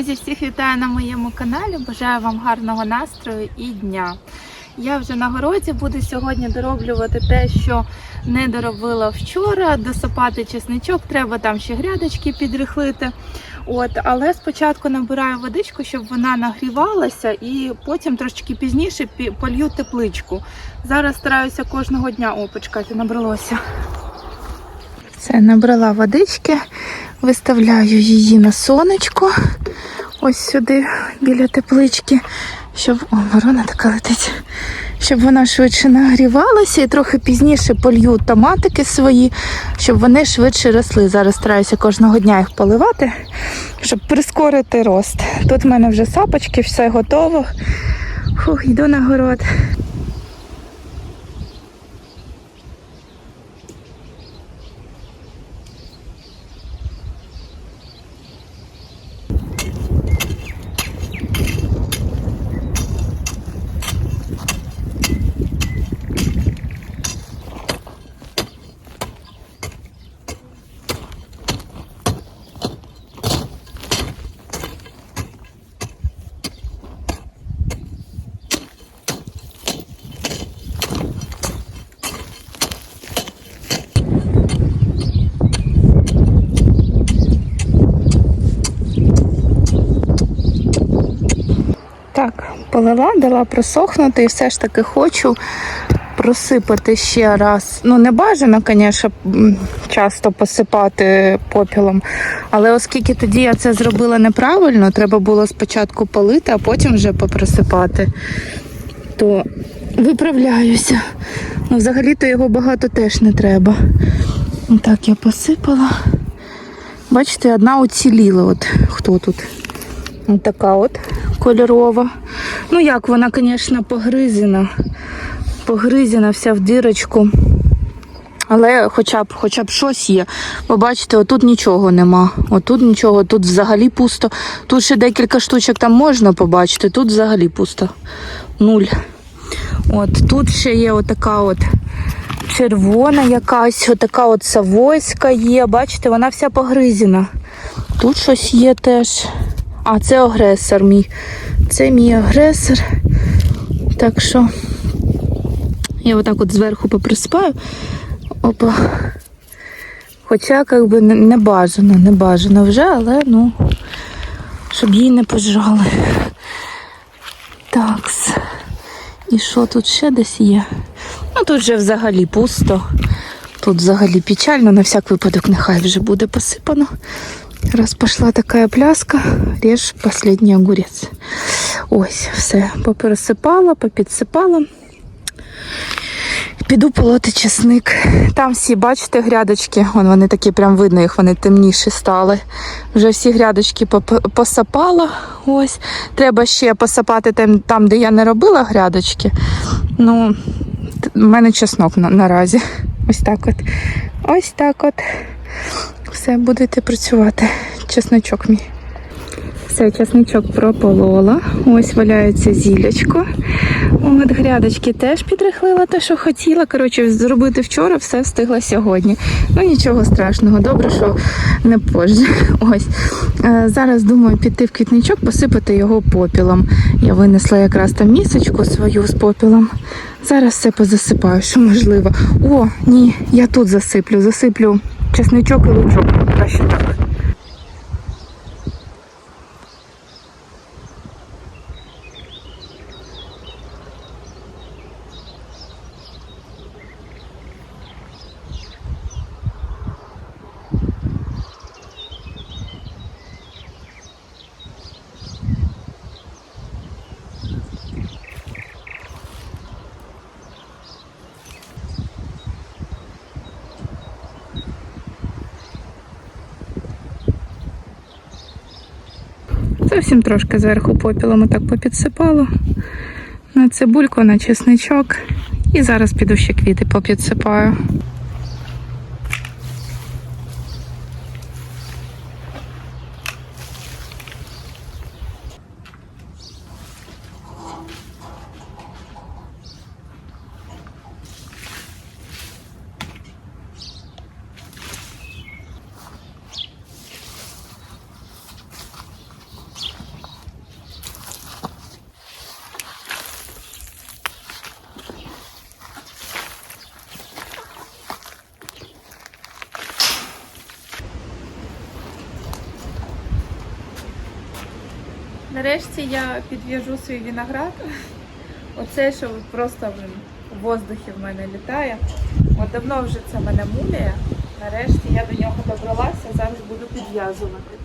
Друзі, всіх вітаю на моєму каналі. Бажаю вам гарного настрою і дня. Я вже на городі буду сьогодні дороблювати те, що не доробила вчора. Досипати чесничок, треба там ще грядочки підрихлити. От, але спочатку набираю водичку, щоб вона нагрівалася, і потім трошки пізніше полью тепличку. Зараз стараюся кожного дня. О, почекайте, набралося. Це набрала водички, виставляю її на сонечко. Ось сюди біля теплички, щоб о, ворона така летить, щоб вона швидше нагрівалася і трохи пізніше полью томатики свої, щоб вони швидше росли. Зараз стараюся кожного дня їх поливати, щоб прискорити рост. Тут в мене вже сапочки, все готово. Фух, йду на город. Так, полила, дала просохнути і все ж таки хочу просипати ще раз. Ну, не бажано, звісно, часто посипати попілом. Але оскільки тоді я це зробила неправильно, треба було спочатку полити, а потім вже попросипати, то виправляюся. Ну, взагалі-то його багато теж не треба. Так, я посипала. Бачите, одна уціліла. От хто тут? Ось така от кольорова. Ну як, вона, звісно, погризена. Погризена вся в дірочку. Але хоча б, хоча б щось є. Ви бачите, отут нічого нема. Отут нічого, тут взагалі пусто. Тут ще декілька штучок там можна побачити, тут взагалі пусто. Нуль. От тут ще є отака от червона якась, отака от савойська є. Бачите, вона вся погризена. Тут щось є теж. А, це агресор мій. Це мій агресор. Так що я отак от зверху поприсипаю. Опа. Хоча, як би, не, бажано, не бажано вже, але ну, щоб її не пожрали. Такс. І що тут ще десь є? Ну тут вже взагалі пусто. Тут взагалі печально, на всяк випадок нехай вже буде посипано. Раз пошла така пляска, ріж останній огурець. Ось, все, попересипала, попідсипала. Піду полоти чесник. Там всі, бачите, грядочки, Вон вони такі прям видно, їх вони темніші стали. Вже всі грядочки посапала. Ось. Треба ще посапати там, де я не робила грядочки. Ну, в мене чеснок на, наразі. Ось так от. Ось так от. Все, будете працювати. Чесночок мій. Все, чесничок прополола. Ось валяється зілячко. От грядочки теж підрихлила те, що хотіла. Коротше, зробити вчора, все встигла сьогодні. Ну нічого страшного, добре, що не позже. Ось. Е, Зараз думаю піти в квітничок, посипати його попілом. Я винесла якраз там місочку свою з попілом. Зараз все позасипаю, що можливо. О, ні, я тут засиплю, засиплю чесничок і лучок. Краще так. Зовсім трошки зверху попілом так попідсипало. На цибульку, на чесничок. І зараз піду ще квіти попідсипаю. Нарешті я підв'яжу свій виноград. Оце, що просто в воздухі в мене літає. От давно вже це мене муляє. Нарешті я до нього добралася, зараз буду підв'язувати.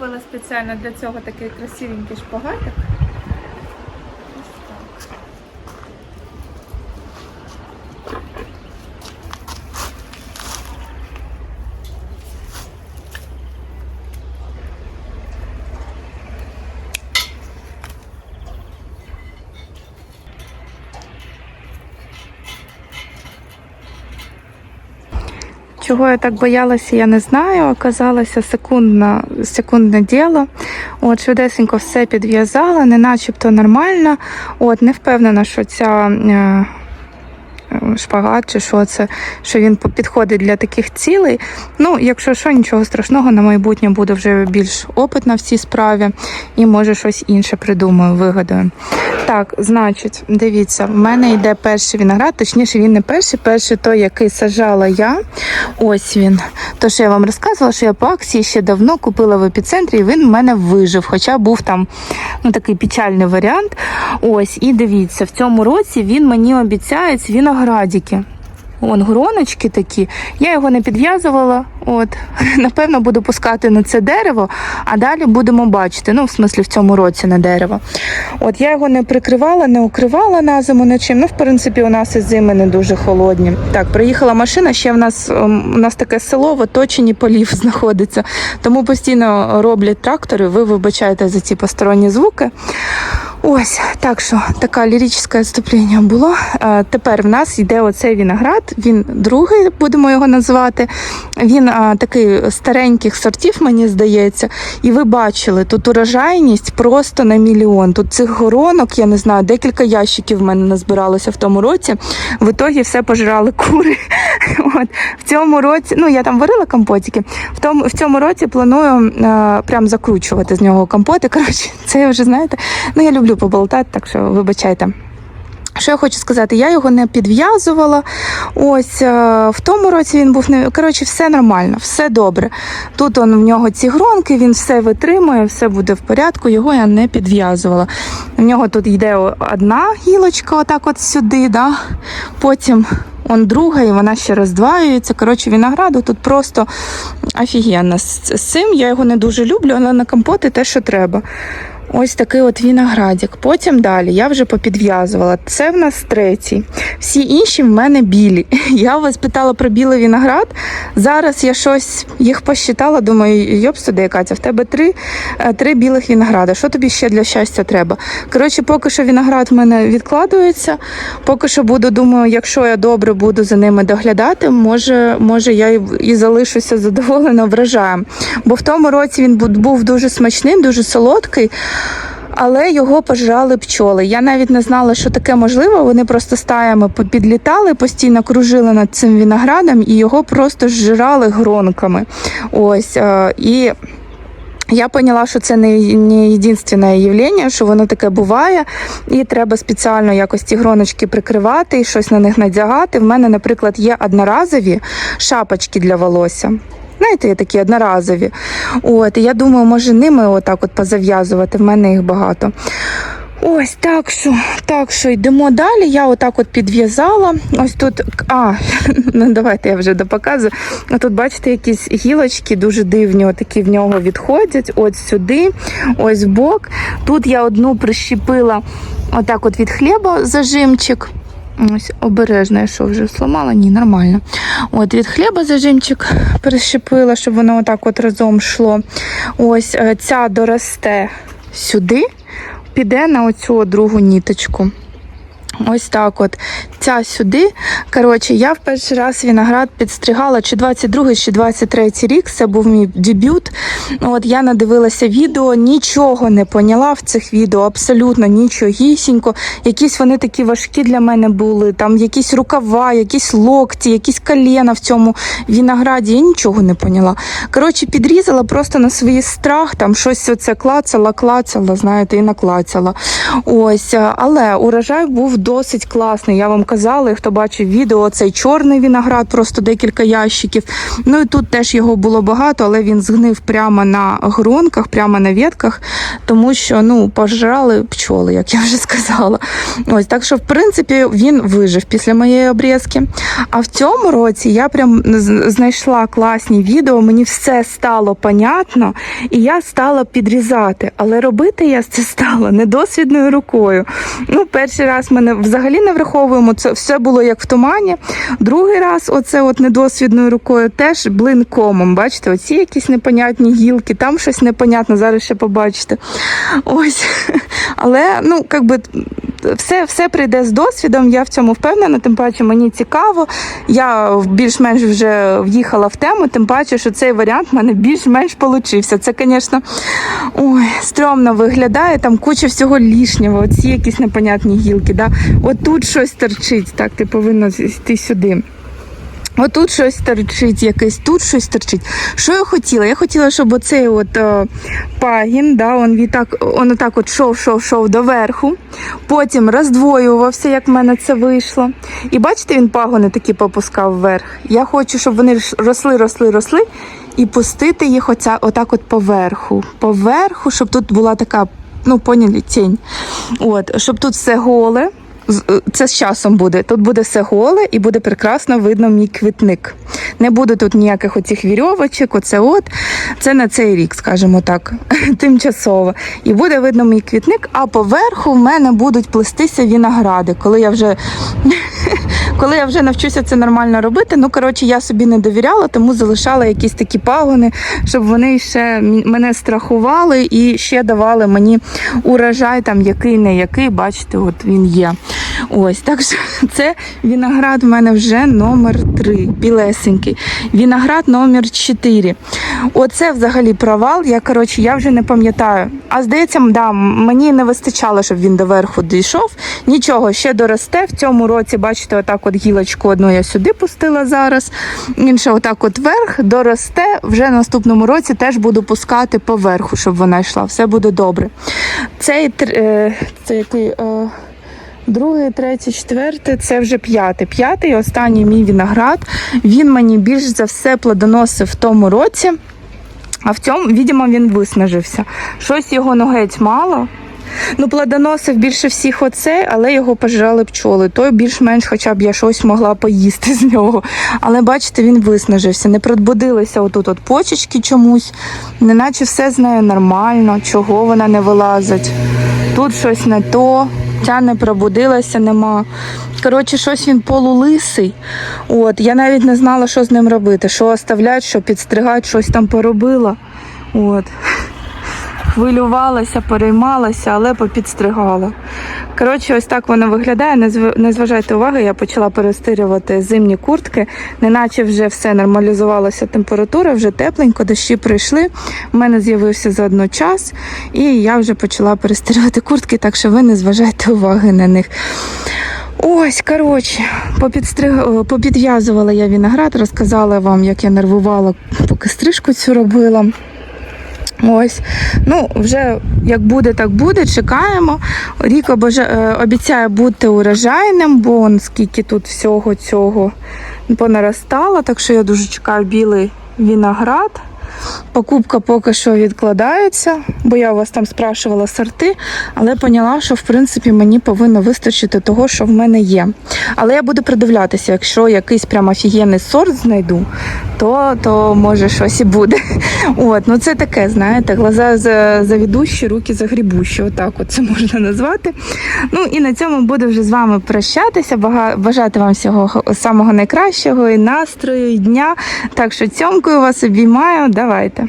Купила спеціально для цього такий красивенький шпагатик. Чого я так боялася, я не знаю. Оказалося секундна, секундне діло. От, швидесенько все підв'язала, не начебто нормально. От, не впевнена, що ця е, шпагат чи що це, що він підходить для таких цілей. Ну, якщо що, нічого страшного, на майбутнє буду вже більш опитна в цій справі і може щось інше придумаю, вигадаю. Так, значить, дивіться, в мене йде перший виноград, точніше, він не перший, перший той, який сажала я. Ось він. То, що я вам розказувала, що я по акції ще давно купила в епіцентрі, і він в мене вижив, хоча був там ну, такий печальний варіант. Ось, і дивіться, в цьому році він мені обіцяє виноградики. Вон гроночки такі. Я його не підв'язувала. От, напевно, буду пускати на це дерево, а далі будемо бачити. Ну, в смислі, в цьому році на дерево. От я його не прикривала, не укривала на зиму нічим. Ну, в принципі, у нас і зими не дуже холодні. Так, приїхала машина. Ще в нас ем, у нас таке село в оточенні полів знаходиться. Тому постійно роблять трактори. Ви вибачаєте за ці посторонні звуки. Ось так що таке ліричне вступлення було. Е, тепер в нас йде оцей виноград. Він другий, будемо його називати. Він е, такий стареньких сортів, мені здається. І ви бачили, тут урожайність просто на мільйон. Тут цих горонок, я не знаю, декілька ящиків в мене назбиралося в тому році. В ітогі все пожрали кури. От в цьому році, ну я там варила компотики. В тому в цьому році планую е, прям закручувати з нього компоти. Коротше, це вже знаєте. Ну я люблю поболтати, так що вибачайте. Що я хочу сказати, я його не підв'язувала. Ось е, в тому році він був не коротше, все нормально, все добре. Тут он в нього ці гронки, він все витримує, все буде в порядку. Його я не підв'язувала. В нього тут йде одна гілочка, отак от сюди, да? потім он друга, і вона ще роздваюється. Коротше, винограду тут просто офігенно. З цим я його не дуже люблю, але на компоти те, що треба. Ось такий от виноградик. Потім далі я вже попідв'язувала. Це в нас третій. Всі інші в мене білі. Я вас питала про білий виноград. Зараз я щось їх посчитала. Думаю, йоп, сюди, Катя, в тебе три, е, три білих винограда. Що тобі ще для щастя треба? Коротше, поки що виноград в мене відкладується. Поки що буду, думаю, якщо я добре буду за ними доглядати, може, може я і, залишуся задоволена врожаєм. Бо в тому році він був дуже смачний, дуже солодкий. Але його пожрали пчоли. Я навіть не знала, що таке можливо. Вони просто стаями підлітали, постійно кружили над цим виноградом і його просто зжирали гронками. Ось е, і. Я поняла, що це не, не єдине явлення, що воно таке буває, і треба спеціально якось ці гроночки прикривати і щось на них надягати. В мене, наприклад, є одноразові шапочки для волосся. Знаєте, такі одноразові. От, і я думаю, може ними отак от позав'язувати. В мене їх багато. Ось так що, так що йдемо далі. Я отак от підв'язала. Ось тут. А, ну давайте я вже допоказую. Тут, бачите, якісь гілочки дуже дивні, отакі в нього відходять. От сюди, ось в бок. Тут я одну прищепила отак от від хліба зажимчик. Ось обережно, я що вже сломала? Ні, нормально. От від хліба зажимчик прищепила, щоб воно отак от разом йшло. Ось е, ця доросте сюди, піде на оцю другу ніточку. Ось так от. ця сюди. Коротше, я в перший раз виноград підстригала чи 22 чи 23 рік. Це був мій дебют. От я надивилася відео, нічого не поняла в цих відео, абсолютно нічогісінько. Якісь вони такі важкі для мене були. Там якісь рукава, якісь локті, якісь коліна в цьому винограді. Я нічого не поняла. Коротше, підрізала просто на свій страх, там щось оце клацала, клацала, знаєте, і наклацала. Ось, але урожай був досить класний. Я вам казала, і хто бачив відео, цей чорний виноград, просто декілька ящиків. Ну і тут теж його було багато, але він згнив прямо на гронках, прямо на ветках, тому що ну пожрали пчоли, як я вже сказала. Ось так що, в принципі, він вижив після моєї обрізки. А в цьому році я прям знайшла класні відео, мені все стало понятно, і я стала підрізати. Але робити я це стала недосвідною рукою. Ну, перший раз мене взагалі не враховуємо. Це все було як в тумані. Другий раз, оце от недосвідною рукою, теж блинкомом. Бачите, оці якісь непонятні гілки, там щось непонятне, зараз ще побачите. Ось. Але ну, як би. Все, все прийде з досвідом, я в цьому впевнена, тим паче мені цікаво. Я більш-менш вже в'їхала в тему, тим паче, що цей варіант в мене більш-менш получився. Це, звісно, ой, стрьомно виглядає, там куча всього лишнього, оці якісь непонятні гілки. Да? От тут щось торчить, так, ти повинна йти сюди. Отут щось торчить, якесь, тут щось торчить. Що я хотіла? Я хотіла, щоб оцей от е, пагін, да, он, відтак, он отак от шов, шов, шов доверху, потім роздвоювався, як в мене це вийшло. І бачите, він пагони такі попускав вверх. Я хочу, щоб вони росли, росли, росли, і пустити їх оця, отак от поверху. Поверху, щоб тут була така, ну, поняли, тінь. От, щоб тут все голе. Е, Це з часом буде. Тут буде все голе і буде прекрасно видно мій квітник. Не буде тут ніяких оцих вірьовочок, оце от. Це на цей рік, скажімо так, тимчасово. І буде видно мій квітник, а поверху в мене будуть плестися виногради. Коли я вже коли я вже навчуся це нормально робити, ну коротше, я собі не довіряла, тому залишала якісь такі пагони, щоб вони ще мене страхували і ще давали мені урожай, там який не який, бачите, от він є. Ось так що це виноград в мене вже номер 3, білесенький. Виноград номер 4. Оце взагалі провал. Я коротше, я вже не пам'ятаю. А здається, да, мені не вистачало, щоб він доверху дійшов. Нічого, ще доросте. В цьому році, бачите, отак от гілочку одну я сюди пустила зараз. Інша отак от вверх доросте. Вже в наступному році теж буду пускати поверху, щоб вона йшла. Все буде добре. Цей е, це який. Е, Другий, третій, четвертий, це вже п'ятий. П'ятий, останній мій виноград. Він мені більш за все плодоносив в тому році. А в цьому, відомо, він виснажився. Щось його ну, геть мало. Ну, плодоносив більше всіх оцей, але його пожрали пчоли. Той більш-менш, хоча б я щось могла поїсти з нього. Але бачите, він виснажився. Не пробудилися отут от почечки чомусь, неначе все з нею нормально, чого вона не вилазить. Тут щось не то, ця не пробудилася, нема. Коротше, щось він полулисий. От, я навіть не знала, що з ним робити, що оставлять, що підстригати, щось там поробила. От. Хвилювалася, переймалася, але попідстригала. Коротше, ось так воно виглядає. Не зважайте уваги, я почала перестирювати зимні куртки, неначе вже все нормалізувалася температура, вже тепленько, дощі прийшли. У мене з'явився заодно час, і я вже почала перестирювати куртки, так що ви не зважайте уваги на них. Ось, коротше, попідстриг... попідв'язувала я виноград, розказала вам, як я нервувала, поки стрижку цю робила. Ось, ну вже як буде, так буде. Чекаємо. Рік е, обіцяє бути урожайним, бо он скільки тут всього цього понаростало. Так що я дуже чекаю білий виноград. Покупка поки що відкладається, бо я у вас там спрашувала сорти, але поняла, що в принципі мені повинно вистачити того, що в мене є. Але я буду придивлятися, якщо якийсь прям офігенний сорт знайду, то, то може щось і буде. От, ну це таке, знаєте, глаза за- завідущі, руки загрібущі. Отак от це можна назвати. Ну і на цьому буду вже з вами прощатися. Бажати вам всього самого найкращого і настрою, і дня. Так що цьомкою вас обіймаю. Давайте.